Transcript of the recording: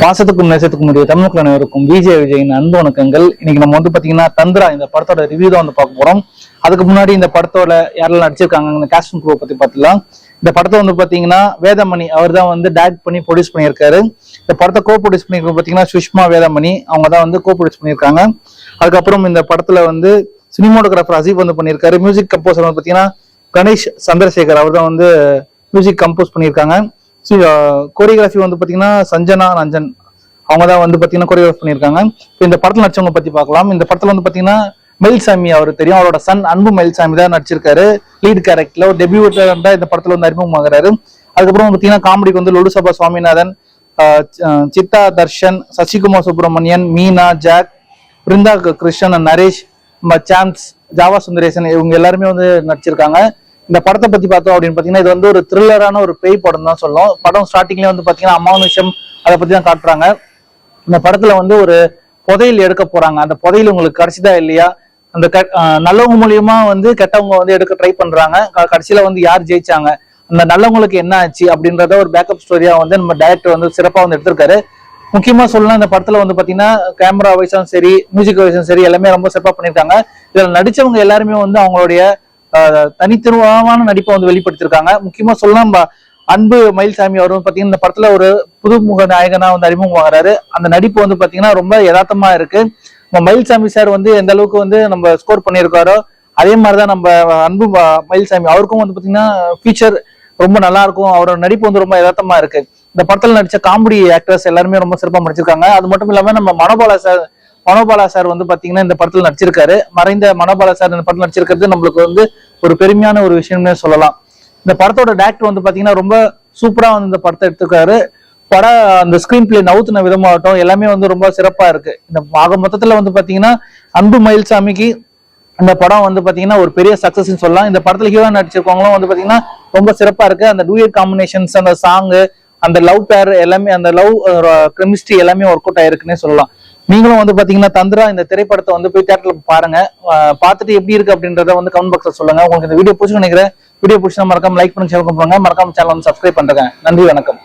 பாசத்துக்கும் நேசத்துக்கும் முடிய தமிழ் அனைவருக்கும் விஜய் விஜயின் அன்பு வணக்கங்கள். இன்னைக்கு நம்ம வந்து பாத்தீங்கன்னா தந்திரா இந்த படத்தோட ரிவ்யூ தான் வந்து பார்க்க போறோம். அதுக்கு முன்னாடி இந்த படத்தோட யாரெல்லாம் நடிச்சிருக்காங்க இந்த காஸ்டிங் குரூப் பத்தி பார்த்துலாம் இந்த படத்தை வந்து பாத்தீங்கன்னா வேதமணி அவர் தான் வந்து டேரக்ட் பண்ணி ப்ரொடியூஸ் பண்ணியிருக்காரு. இந்த படத்தை கோ ப்ரொடியூஸ் பண்ணியிருக்க பாத்தீங்கன்னா சுஷ்மா வேதமணி. அவங்க தான் வந்து கோ ப்ரொடியூஸ் பண்ணியிருக்காங்க. அதுக்கப்புறம் இந்த படத்துல வந்து சினிமோட்டோகிராஃபர் அசீப் வந்து பண்ணியிருக்காரு. மியூசிக் கம்போசர் வந்து பாத்தீங்கன்னா கணேஷ் சந்திரசேகர் அவர் தான் வந்து மியூசிக் கம்போஸ் பண்ணியிருக்காங்க. கோரியோகிராஃபி வந்து பார்த்தீங்கன்னா சஞ்சனா நஞ்சன் அவங்க தான் வந்து பார்த்தீங்கன்னா கோரியோகிராஃப் பண்ணியிருக்காங்க. இப்போ இந்த படத்தில் நடிச்சவங்க பற்றி பார்க்கலாம். இந்த படத்தில் வந்து பார்த்தீங்கன்னா மயில்சாமி அவர் தெரியும். அவரோட சன் அன்பு மயில்சாமி தான் நடிச்சிருக்காரு. லீட் கேரக்டர்ல ஒரு டெபியூட்டர் தான் இந்த படத்தில் வந்து அறிமுகமாகிறாரு. அதுக்கப்புறம் பார்த்தீங்கன்னா காமெடிக்கு வந்து லொலுசபா சுவாமிநாதன் சித்தா தர்ஷன் சசிகுமார் சுப்பிரமணியன் மீனா ஜாக் பிருந்தா கிருஷ்ணன் நரேஷ் சாம்ஸ் ஜாவா சுந்தரேசன் இவங்க எல்லாருமே வந்து நடிச்சிருக்காங்க. இந்த படத்தை பத்தி பார்த்தோம் அப்படின்னு பாத்தீங்கன்னா இது வந்து ஒரு த்ரில்லரான ஒரு பேய் படம் தான் சொல்லும். படம் ஸ்டார்டிங்ல வந்து பாத்தீங்கன்னா அமானுஷம் அதை பத்தி தான் காட்டுறாங்க. இந்த படத்துல வந்து ஒரு புதையல் எடுக்க போறாங்க. அந்த புதையல் உங்களுக்கு கிடைச்சதா இல்லையா? அந்த நல்லவங்க மூலியமா வந்து கெட்டவங்க வந்து எடுக்க ட்ரை பண்றாங்க. கடைசியில வந்து யார் ஜெயிச்சாங்க? அந்த நல்லவங்களுக்கு என்ன ஆச்சு அப்படின்றத ஒரு பேக்கப் ஸ்டோரியா வந்து நம்ம டைரக்டர் வந்து சிறப்பா வந்து எடுத்திருக்காரு. முக்கியமா சொல்லலாம் இந்த படத்துல வந்து பாத்தீங்கன்னா கேமரா வைஸும் சரி மியூசிக் வைஸும் சரி எல்லாமே ரொம்ப சிறப்பா பண்ணிருக்காங்க இதுல நடிச்சவங்க எல்லாருமே வந்து அவங்களுடைய தனித்துவமான நடிப்பை வந்து வெளிப்படுத்திருக்காங்க முக்கியமா சொல்லலாம் நம்ம அன்பு மயில்சாமி அவர் பாத்தீங்கன்னா இந்த படத்துல ஒரு புதுமுக நாயகனா வந்து அறிமுகமாகறாரு. அந்த நடிப்பு வந்து பாத்தீங்கன்னா ரொம்ப யதார்த்தமா இருக்கு. நம்ம மயில்சாமி சார் வந்து எந்த அளவுக்கு வந்து நம்ம ஸ்கோர் பண்ணியிருக்காரோ அதே மாதிரிதான் நம்ம அன்பு மயில்சாமி அவருக்கும் வந்து பாத்தீங்கன்னா ஃபியூச்சர் ரொம்ப நல்லா இருக்கும். அவரோட நடிப்பு வந்து ரொம்ப யதார்த்தமா இருக்கு. இந்த படத்துல நடிச்ச காமெடி ஆக்டர்ஸ் எல்லாருமே ரொம்ப சிறப்பா நடிச்சிருக்காங்க அது மட்டும் இல்லாம நம்ம மனோபாலா சார் மனோபாலா சார் வந்து பாத்தீங்கன்னா இந்த படத்துல நடிச்சிருக்காரு. மறைந்த மனோபாலா சார் இந்த படத்துல நடிச்சிருக்கிறது நம்மளுக்கு வந்து ஒரு பெருமையான ஒரு விஷயம்னே சொல்லலாம். இந்த படத்தோட டேரக்டர் வந்து பாத்தீங்கன்னா ரொம்ப சூப்பரா வந்து இந்த படத்தை எடுத்துக்காரு படம் அந்த ஸ்கிரீன் பிளே நவுத்துன விதமாகட்டும் எல்லாமே வந்து ரொம்ப சிறப்பா இருக்கு. இந்த ஆக மொத்தத்துல வந்து பாத்தீங்கன்னா அன்பு மயில்சாமிக்கு அந்த படம் வந்து பாத்தீங்கன்னா ஒரு பெரிய சக்சஸ் சொல்லலாம். இந்த படத்துல ஹீரோ நடிச்சிருக்கவங்களும் வந்து பாத்தீங்கன்னா ரொம்ப சிறப்பா இருக்கு. அந்த டூயட் காம்பினேஷன்ஸ் அந்த சாங் அந்த லவ் பேர் எல்லாமே அந்த லவ் கெமிஸ்ட்ரி uh, எல்லாமே ஒர்க் அவுட் ஆயிருக்குன்னே சொல்லலாம். நீங்களும் வந்து பாத்தீங்கன்னா தந்திரா இந்த திரைப்படத்தை வந்து போய் தேட்டர்ல பாருங்க. பார்த்துட்டு எப்படி இருக்கு அப்படின்றத வந்து கமெண்ட் பாக்ஸ்ல சொல்லுங்க. உங்களுக்கு இந்த வீடியோ பிடிச்சு நினைக்கிறேன். வீடியோ பிடிச்சா மறக்காம லைக் பண்ணி ஷேர் பண்ணுங்க. மறக்காம சேனல் வந்து சப்ஸ்கிரைப் பண்றேன் நன்றி வணக்கம்.